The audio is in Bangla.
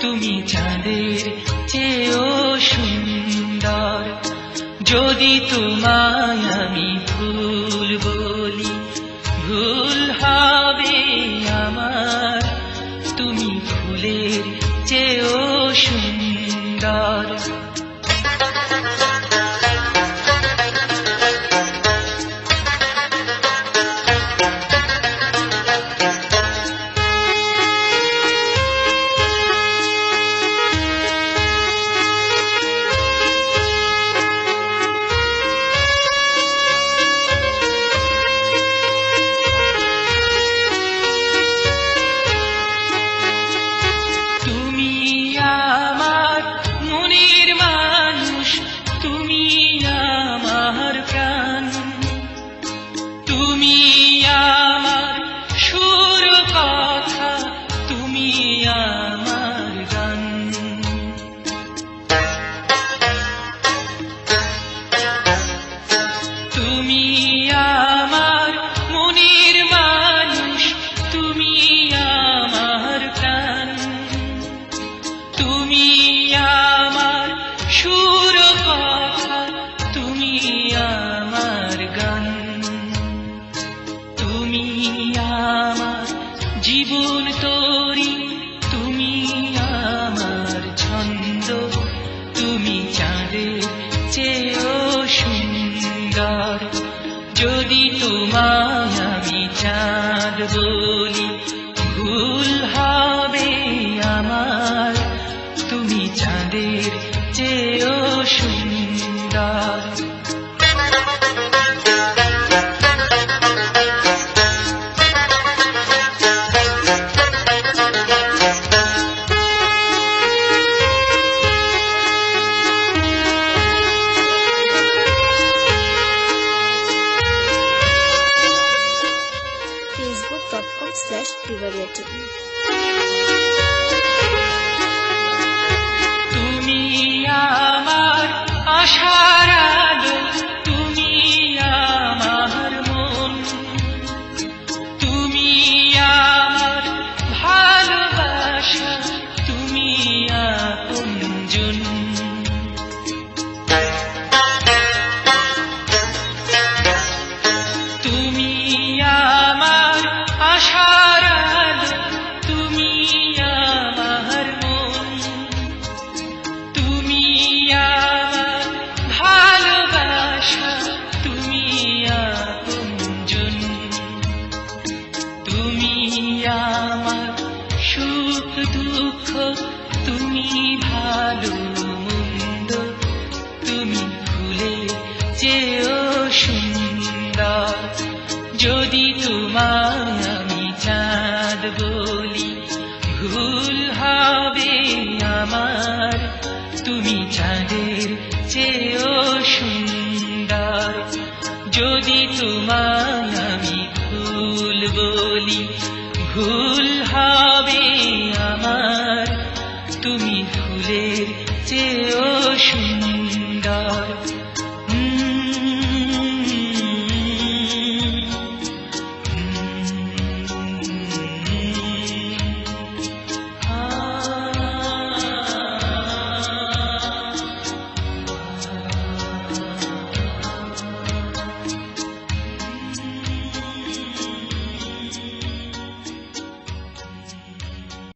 তুমি চাঁদের চেয়েও সুন্দর। যদি তোমায় আমি ভুল বলি, ভুল হবে আমার। তুমি ফুলের চেয়েও সুন্দর। তুমি আমার ছন্দ তুমি চাঁদে চেয়েও সুন্দর। যদি তোমায় আমি চাঁদ বলি slash privateating. ভালো মন্দ তুমি ভুলে যেও সুন্দর যদি তোমায় আমি চাঁদ বলি, ভুল হবে আমার, তুমি চাঁদের চেয়েও সুন্দর। যদি তোমায় আমি ভুল বলি, ভুল তুমি ফুলের চেয়েও সুন্দর